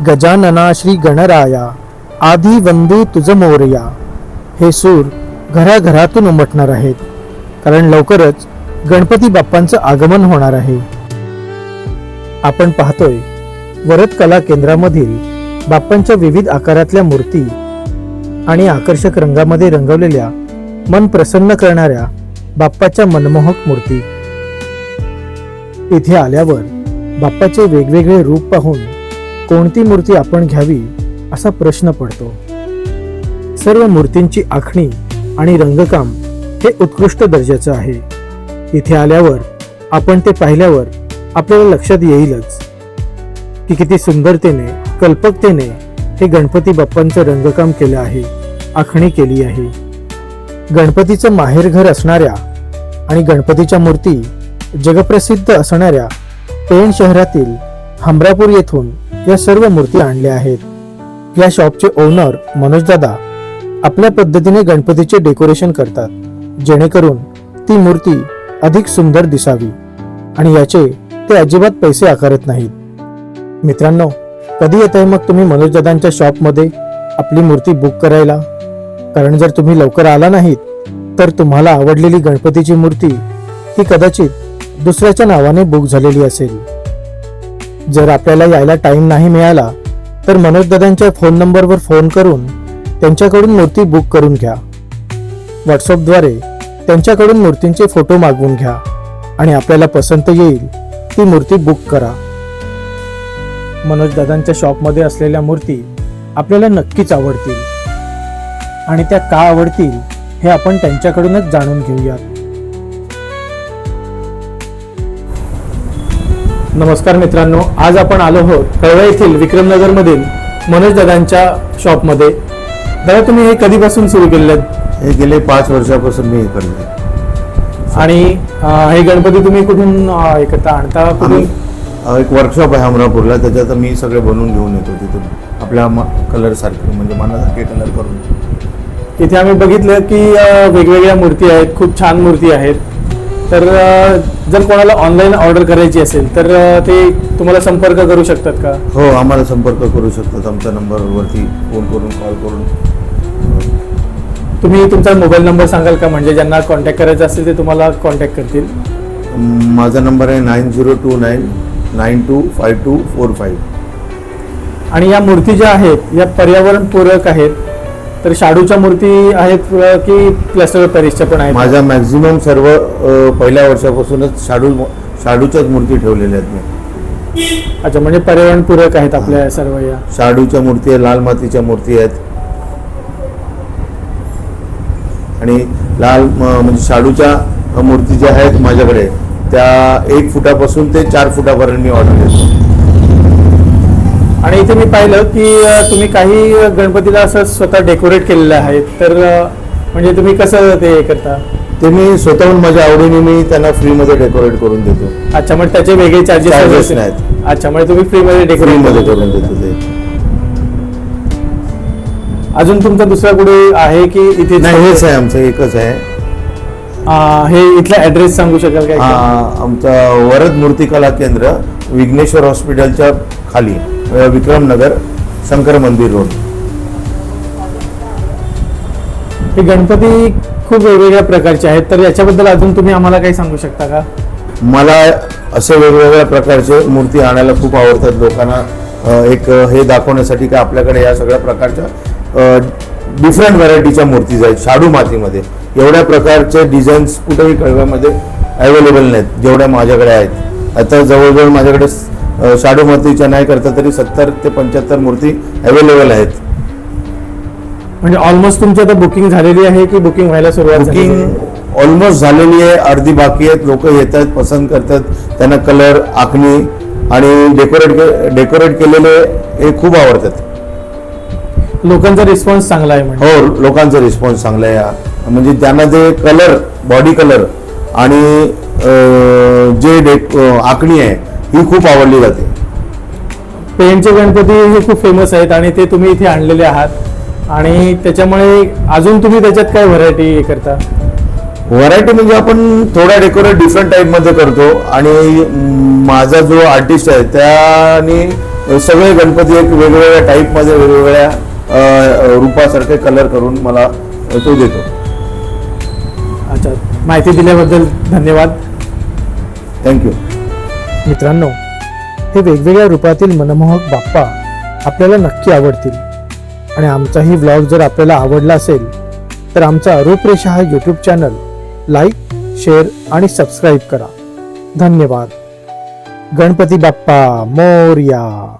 गजानना श्री गणराया आधी वंदू तुझ मोरया. हे सूर घराघरातून उमटणार आहेत. कारण लवकरच गणपती बाप्पांचं आगमन होणार आहे. आपण पाहतोय वरद कला केंद्रामधील बाप्पांच्या विविध आकारातल्या मूर्ती आणि आकर्षक रंगामध्ये रंगवलेल्या मन प्रसन्न करणाऱ्या बाप्पाच्या मनमोहक मूर्ती. इथे आल्यावर बाप्पाचे वेगवेगळे रूप पाहून कोणती मूर्ती आपण घ्यावी असा प्रश्न पडतो. सर्व मूर्तींची आखणी आणि रंगकाम हे उत्कृष्ट दर्जाचं आहे. इथे आल्यावर आपण ते पाहिल्यावर आपल्याला लक्षात येईलच. की किती सुंदरतेने कल्पकतेने हे गणपती बाप्पांचं रंगकाम केलं आहे आखणी केली आहे. गणपतीचं माहेरघर असणाऱ्या आणि गणपतीच्या मूर्ती जगप्रसिद्ध असणाऱ्या पेण शहरातील हमरापूर येथून या सर्व मूर्ती आणल्या आहेत. या शॉपचे ओनर मनोजदादा आपल्या पद्धतीने गणपतीचे डेकोरेशन करतात जेणेकरून ती मूर्ती अधिक सुंदर दिसावी आणि याचे ते अजिबात पैसे आकारत नाहीत. मित्रांनो कधी येत आहे मग तुम्ही मनोजदादांच्या शॉपमध्ये आपली मूर्ती बुक करायला? कारण जर तुम्ही लवकर आला नाहीत तर तुम्हाला आवडलेली गणपतीची मूर्ती ही कदाचित दुसऱ्याच्या नावाने बुक झालेली असेल. जर आपल्याला यायला टाइम नाही मिळाला तर मनोज दादांच्या फोन नंबरवर फोन करून त्यांच्याकडून मूर्ती बुक करून घ्या. व्हॉट्सअपद्वारे त्यांच्याकडून मूर्तींचे फोटो मागवून घ्या आणि आपल्याला पसंत येईल ती मूर्ती बुक करा. मनोज दादांच्या शॉपमध्ये असलेल्या मूर्ती आपल्याला नक्कीच आवडतील आणि त्या का आवडतील हे आपण त्यांच्याकडूनच जाणून घेऊयात. नमस्कार मित्रांनो आज आपण आलो आहोत कळवा येथील विक्रमनगर मधील मनोज दादांच्या शॉपमध्ये. दादा तुम्ही हे कधीपासून सुरू केलेले आहेत हे गेले पाच वर्षापासून मी हे करतो आणि अं, हे गणपती तुम्ही कुठून अं, करता आणता कुठून? आम्ही एक वर्कशॉप आहे अमरापूरला त्याच्यात मी सगळे बनवून घेऊन येतो तिथून. आपल्या कलर सारखे म्हणजे मनासारखे कलर करून. इथे आम्ही बघितलं की अं, वेगवेगळ्या मूर्ती आहेत खूप छान मूर्ती आहेत. तर जर कोणाला ऑनलाईन ऑर्डर करायची असेल तर ते तुम्हाला संपर्क करू शकतात का? हो आम्हाला संपर्क करू शकतात. आमच्या नंबरवरती फोन करून कॉल करून. तुम्ही तुमचा मोबाईल नंबर सांगाल का? म्हणजे ज्यांना कॉन्टॅक्ट करायचं असेल ते तुम्हाला कॉन्टॅक्ट करतील. माझा नंबर आहे nine zero two nine nine two five two four five. आणि या मूर्ती ज्या आहेत या पर्यावरणपूरक आहेत तर शाडूच्या मूर्ती आहेत की प्लॅस्टर पॅरिसच्या पण आहेत? माझ्या मॅक्झिमम सर्व अ, पहिल्या वर्षापासूनच शाडू शाडूच्याच मूर्ती ठेवलेल्या आहेत मी. अच्छा म्हणजे पर्यावरणपूरक आहेत आपल्या सर्व या? शाडूच्या मूर्ती आहे लाल मातीच्या मूर्ती आहेत. आणि लाल म- म्हणजे शाडूच्या मूर्ती ज्या आहेत माझ्याकडे त्या एक फुटापासून ते चार फुटापर्यंत मी ऑर्डर देतो. आणि इथे मी पाहिलं की तुम्ही काही गणपतीला असं स्वतः डेकोरेट केलेलं आहे. तर म्हणजे तुम्ही कसं ते करता? ते मी स्वतःहून माझ्या आवडीने मी त्यांना फ्रीमध्ये डेकोरेट करून देतो. अच्छा म्हणजे त्याचे वेगळे चार्जेस नाहीत. अच्छा म्हणजे तुम्ही फ्रीमध्ये डेकोरेट फ्रीमध्ये करून देतो ते. अजून तुमचा दुसरा कुठे आहे की इथे नाही हेच आहे आमचं एकच आहे. हे इथला ऍड्रेस सांगू शकाल काय आमचा वरद मूर्ती कला केंद्र. विघ्नेश्वर हॉस्पिटलच्या खाली विक्रमनगर शंकर मंदिर रोड. हे गणपती खूप वेगवेगळ्या प्रकारचे आहेत. तर याच्याबद्दल अजून तुम्ही आम्हाला काही सांगू शकता का? मला असे वेगवेगळ्या प्रकारचे मूर्ती आणायला खूप आवडतात. लोकांना एक हे दाखवण्यासाठी की आपल्याकडे या सगळ्या प्रकारच्या डिफरंट व्हरायटीच्या मूर्तीज आहेत शाडू मातीमध्ये. एवढ्या प्रकारचे डिझाईन्स कुठेही कळव्यामध्ये अवेलेबल नाहीत जेवढ्या माझ्याकडे आहेत. आता जवळजवळ माझ्याकडे शाडू मातीच्या नाही करता तरी सत्तर ते पंच्याहत्तर मूर्ती अवेलेबल आहेत. म्हणजे ऑलमोस्ट तुमची आता बुकिंग झालेली आहे की बुकिंग व्हायला सुरुवात? बुकिंग ऑलमोस्ट झालेली आहे अर्धी बाकी आहेत लोक येत आहेत पसंत करतात त्यांना कलर आखणी आणि डेकोरेट डेकोरेट केलेले हे खूप आवडतात. लोकांचा रिस्पॉन्स चांगला आहे म्हणजे. हो लोकांचा रिस्पॉन्स चांगला आहे. म्हणजे त्यांना जे कलर बॉडी कलर आणि जे अं, आखणी आहे ही खूप आवडली जाते. पेनचे गणपती हे खूप फेमस आहेत आणि ते तुम्ही इथे आणलेले आहात. आणि त्याच्यामुळे अजून तुम्ही त्याच्यात काय व्हरायटी करता? व्हरायटी म्हणजे आपण थोडा डेकोरेट डिफरंट टाईपमध्ये करतो. आणि माझा जो आर्टिस्ट आहे त्याने सगळे गणपती एक वेगवेगळ्या टाईपमध्ये वेगवेगळ्या रूपासारखे कलर करून मला तो देतो. अच्छा. माहिती दिल्याबद्दल धन्यवाद. थँक्यू मित्रांनो हे वेगवेगळ्या रूपातील मनमोहक बाप्पा आपल्याला नक्की आवडतील. आणि आमचाही व्लॉग जर आपल्याला आवडला असेल तर आमचा रूपरेषा हा यूट्यूब चॅनल लाईक शेअर आणि सबस्क्राईब करा. धन्यवाद. गणपती बाप्पा मोर्या.